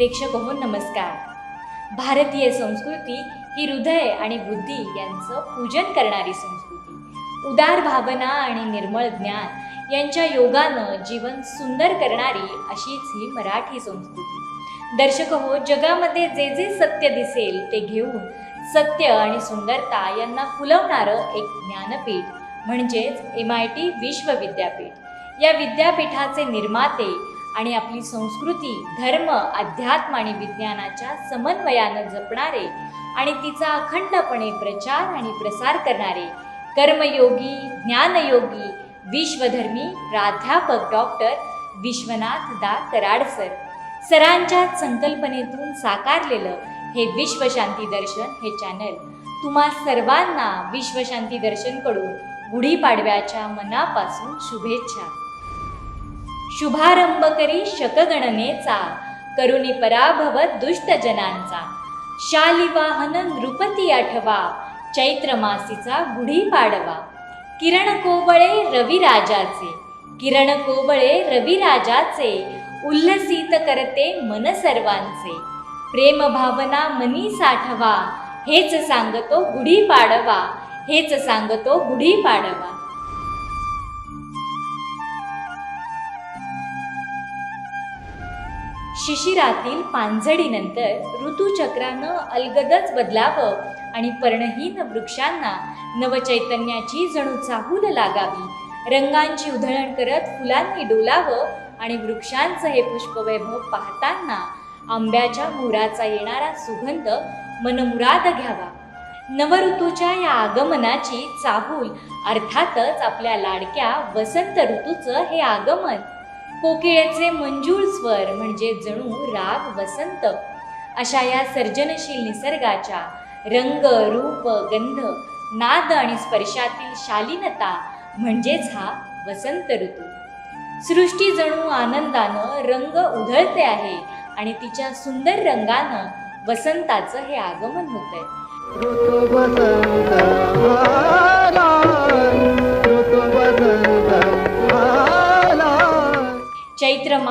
प्रेक्षक हो नमस्कार. भारतीय संस्कृती ही हृदय आणि बुद्धी यांचं पूजन करणारी संस्कृती. उदार भावना आणि निर्मळ ज्ञान यांच्या योगानं जीवन सुंदर करणारी अशीच ही मराठी संस्कृती. दर्शक हो जगामध्ये जे जे सत्य दिसेल ते घेऊन सत्य आणि सुंदरता यांना फुलवणारं एक ज्ञानपीठ म्हणजेच एम आय टी विश्वविद्यापीठ. या विद्यापीठाचे निर्माते आणि आपली संस्कृती धर्म अध्यात्म आणि विज्ञानाच्या समन्वयानं जपणारे आणि तिचा अखंडपणे प्रचार आणि प्रसार करणारे कर्मयोगी ज्ञानयोगी विश्वधर्मी प्राध्यापक डॉक्टर विश्वनाथ दा कराड सर. सरांच्याच संकल्पनेतून साकारलेलं हे विश्वशांती दर्शन हे चॅनल तुम्हा सर्वांना विश्वशांती दर्शनकडून गुढीपाडव्याच्या मनापासून शुभेच्छा. शुभारंभ करी शकगणनेचा करुणी पराभव दुष्टजनांचा. शालिवाहन नृपती आठवा चैत्रमासीचा गुढी गुढीपाडवा किरण कोवळे रविराजाचे किरण कोवळे रविराजाचे उल्लसित करते मन सर्वांचे. प्रेम भावना मनी साठवा हेच सांगतो गुढीपाडवा हेच सांगतो गुढीपाडवा शिशिरातील पानझडीनंतर ऋतुचक्रानं अलगदच बदलावं आणि पर्णहीन वृक्षांना नवचैतन्याची जणू चाहूल लागावी. रंगांची उधळण करत फुलांनी डोलावं आणि वृक्षांचं हे पुष्पवैभव पाहताना आंब्याच्या मोराचा येणारा सुगंध मनमुराद घ्यावा. नवऋतूच्या या आगमनाची चाहूल अर्थातच आपल्या लाडक्या वसंत ऋतूचं हे आगमन. कोकिळेचे मंजूळ स्वर म्हणजे जणू राग वसंत. अशा या सर्जनशील निसर्गाच्या रंग रूप गंध नाद आणि स्पर्शातील शालीनता म्हणजेच हा वसंत ऋतू. सृष्टी जणू आनंदानं रंग उधळते आहे आणि तिच्या सुंदर रंगानं वसंताचं हे आगमन होत आहे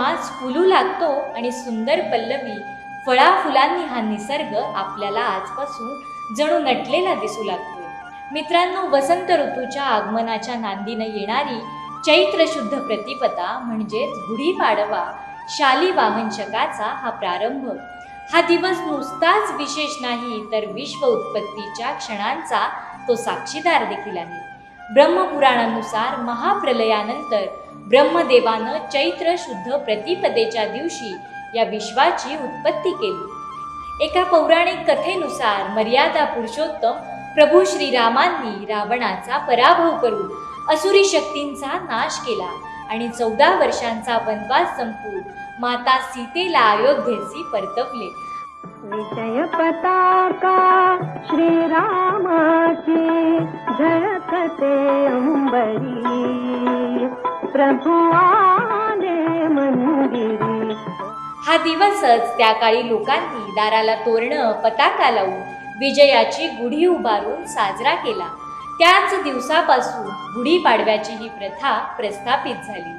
आवाज फुलू लागतो आणि सुंदर पल्लवी फळा फुलांनी हा निसर्ग आपल्याला आजपासून जणू नटलेला दिसू लागतोय. मित्रांनो वसंत ऋतूच्या आगमनाच्या नांदीनं येणारी चैत्र शुद्ध प्रतिपदा म्हणजेच गुढीपाडवा शाली वाहनशकाचा हा प्रारंभ. हा दिवस नुसताच विशेष नाही तर विश्व उत्पत्तीच्या क्षणांचा तो साक्षीदार देखील आहे. ब्रह्मपुराणानुसार महाप्रलयानंतर ब्रह्मदेवानं चैत्र शुद्ध प्रतिपदेच्या दिवशी या विश्वाची उत्पत्ती केली. एका पौराणिक कथेनुसार मर्यादा पुरुषोत्तम प्रभू श्रीरामांनी रावणाचा पराभव करून असुरी शक्तींचा नाश केला आणि चौदा वर्षांचा वनवास संपून माता सीतेला अयोध्येसी परतवले. विजय पताका श्रीरामाची झळकते अंबरी. प्रभू आले मंदिरी. हा दिवसच त्या काळी लोकांनी दाराला तोरणं पताका लावून विजयाची गुढी उभारून साजरा केला. त्याच दिवसापासून गुढीपाडव्याची ही प्रथा प्रस्थापित झाली.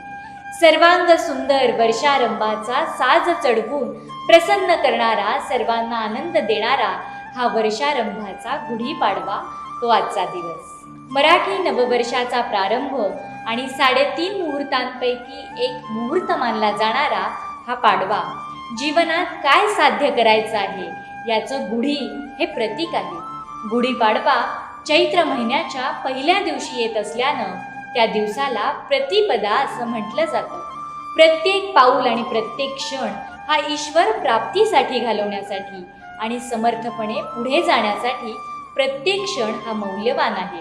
सर्वांग सुंदर वर्षारंभाचा साज चढवून प्रसन्न करणारा सर्वांना आनंद देणारा हा वर्षारंभाचा गुढीपाडवा तो आजचा दिवस. मराठी नववर्षाचा प्रारंभ आणि साडेतीन मुहूर्तांपैकी एक मुहूर्त मानला जाणारा हा पाडवा जीवनात काय साध्य करायचं आहे याचं गुढी हे प्रतीक आहे. गुढीपाडवा चैत्र महिन्याच्या पहिल्या दिवशी येत असल्यानं त्या दिवसाला प्रतिपदा असं म्हटलं जातं. प्रत्येक पाऊल आणि प्रत्येक क्षण हा ईश्वर प्राप्तीसाठी घालवण्यासाठी आणि समर्थपणे पुढे जाण्यासाठी प्रत्येक क्षण हा मौल्यवान आहे.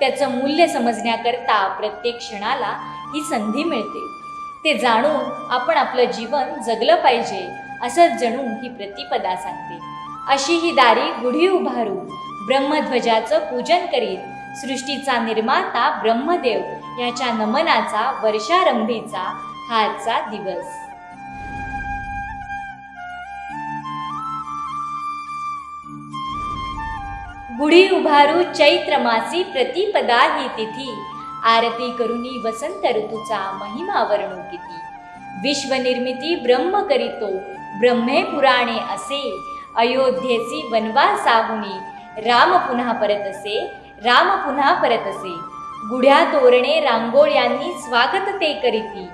त्याचं मूल्य समजण्याकरता प्रत्येक क्षणाला ही संधी मिळते. ते जाणून आपण आपलं जीवन जगलं पाहिजे असंच जणू ही प्रतिपदा सांगते. अशी ही दारी गुढी उभारून ब्रह्मध्वजाचं पूजन करीत सृष्टीचा निर्माता ब्रह्मदेव याच्या नमनाचा वर्षारंभीचा हा आजचा दिवस. गुढी उभारू चैत्र मासी प्रतिपदा ही तिथी आरती करुनी वसंत ऋतूचा महिमा वर्णू किती विश्वनिर्मिती ब्रह्म करीतो ब्रह्मे पुराणे असे अयोध्येची वनवासाहुनी राम पुन्हा परत असे राम पुन्हा परत असे गुढ्या तोरणे रांगोळ्यांनी स्वागत ते करीती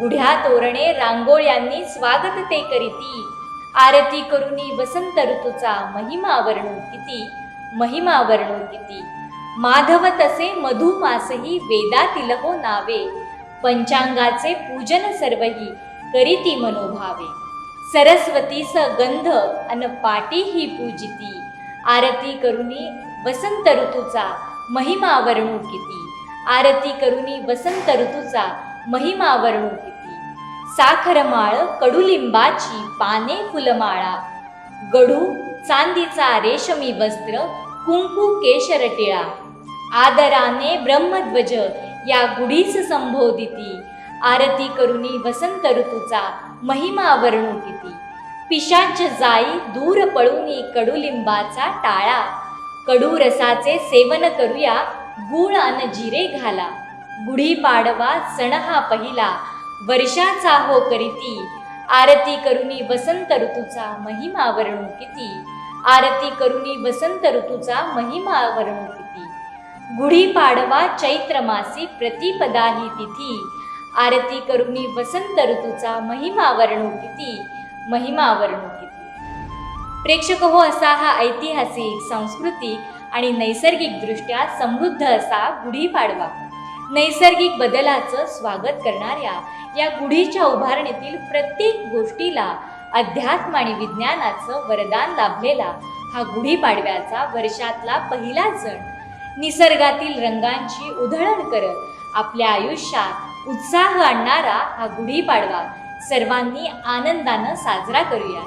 गुढ्या तोरणे रांगोळ्यांनी स्वागत ते करीती आरती करुनी वसंत ऋतूचा महिमा वर्णू किती महिमा वर्णू किती माधव तसे मधुमासही वेदातील हो नावे. पंचांगाचे पूजन सर्वही करीती मनोभावे. सरस्वतीस गंध अन पाटी ही पूजिती आरती करुनी वसंत ऋतूचा महिमा वर्णू किती आरती करुनी वसंत ऋतूचा महिमा वर्णू किती साखरमाळ कडुलिंबाची पाने फुलमाळा गडू चांदीचा रेशमी वस्त्र कुंकू केशरटिळा. आदराने ब्रह्मध्वज या गुढीस संबोधिती. आरती करुनी वसंत ऋतूचा महिमा वर्णू किती पिशाच जाई दूर पळूनी कडुलिंबाचा टाळा. कडू रसाचे सेवन करूया गुळ अन जिरे घाला. गुढी पाडवा सण हा पहिला. वर्षाचा हो करीती. आरती करुनी वसंत ऋतूचा महिमा वर्णू किती? आरती करुणी वसंत ऋतूचा महिमा वर्णू किती? गुढी पाडवा चैत्र मासी प्रतिपदा ही तिथी. आरती करुणी वसंत ऋतूचा महिमा वर्णू किती? महिमा वर्णू किती? प्रेक्षक हो असा हा ऐतिहासिक सांस्कृतिक आणि नैसर्गिकदृष्ट्या समृद्ध असा गुढीपाडवा नैसर्गिक बदलाचं स्वागत करणाऱ्या या गुढीच्या उभारणीतील प्रत्येक गोष्टीला अध्यात्म आणि विज्ञानाचं वरदान लाभलेला हा गुढीपाडव्याचा वर्षातला पहिला सण निसर्गातील रंगांची उधळण करत आपल्या आयुष्यात उत्साह आणणारा हा गुढीपाडवा सर्वांनी आनंदानं साजरा करूया.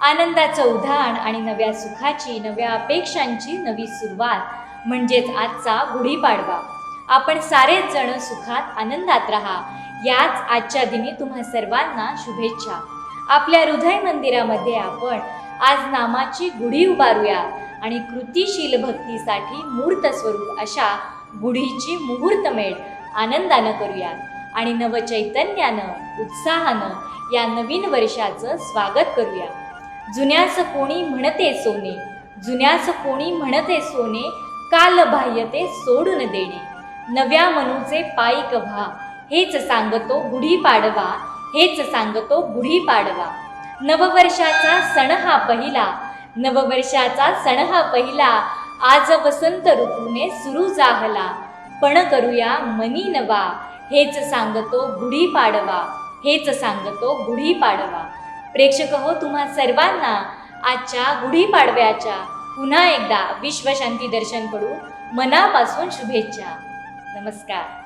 आनंदाचं उधाण आणि नव्या सुखाची नव्या अपेक्षांची नवी सुरुवात म्हणजेच आजचा गुढीपाडवा आपण सारेच जण सुखात आनंदात राहा. याच आजच्या दिनी तुम्हा सर्वांना शुभेच्छा. आपल्या हृदय मंदिरामध्ये आपण आज नामाची गुढी उभारूया आणि कृतिशील भक्तीसाठी मूर्त स्वरूप अशा गुढीची मुहूर्तमेढ आनंदानं करूया आणि नवचैतन्यानं उत्साहानं या नवीन वर्षाचं स्वागत करूया. जुन्यास कोणी म्हणते सोने जुन्यास कोणी म्हणते सोने काल ते सोडून देणे. नव्या मनूचे पायिक व्हा हेच सांगतो गुढी पाडवा हेच सांगतो गुढी पाडवा. नववर्षाचा सण हा पहिला नववर्षाचा सण हा पहिला. आज वसंत ऋतूने सुरू जाहला. पण करूया मनी नवा. हेच सांगतो गुढी पाडवा हेच सांगतो गुढी पाडवा. प्रेक्षक हो तुम्हा सर्वांना आजच्या गुढीपाडव्याच्या पुन्हा एकदा विश्वशांती दर्शनकडून मनापासून शुभेच्छा. नमस्कार